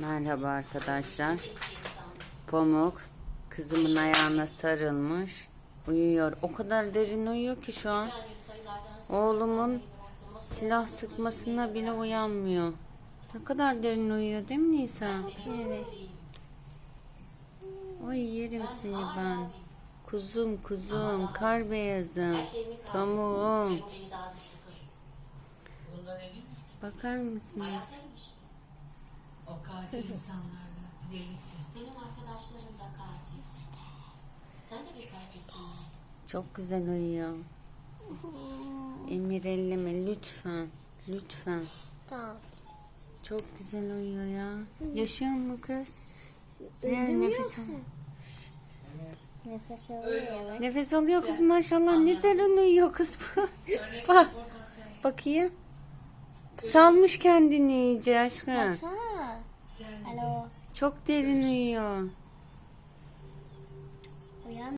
Merhaba arkadaşlar. Pamuk kızımın ayağına sarılmış. Uyuyor. O kadar derin uyuyor ki şu an. Oğlumun silah sıkmasına bile uyanmıyor. Ne kadar derin uyuyor değil mi Nisa? Evet. Oy yerim seni ben. Kuzum kuzum, kar beyazım, pamuğum. Bakar mısınız? İnsanlarla birlikte. Senin arkadaşların da katil. Sen de bir katilsin. Çok güzel uyuyor. Emir elleme lütfen. Lütfen. Tamam. Çok güzel uyuyor ya. Yaşıyor mu kız? Öldü mü nefes alıyor. Nefes alıyor kız maşallah. Ne derin uyuyor kız bu. Bak. Bakayım. Salmış kendini iyice aşkım. Baksana. Alo. Çok derin uyuyor.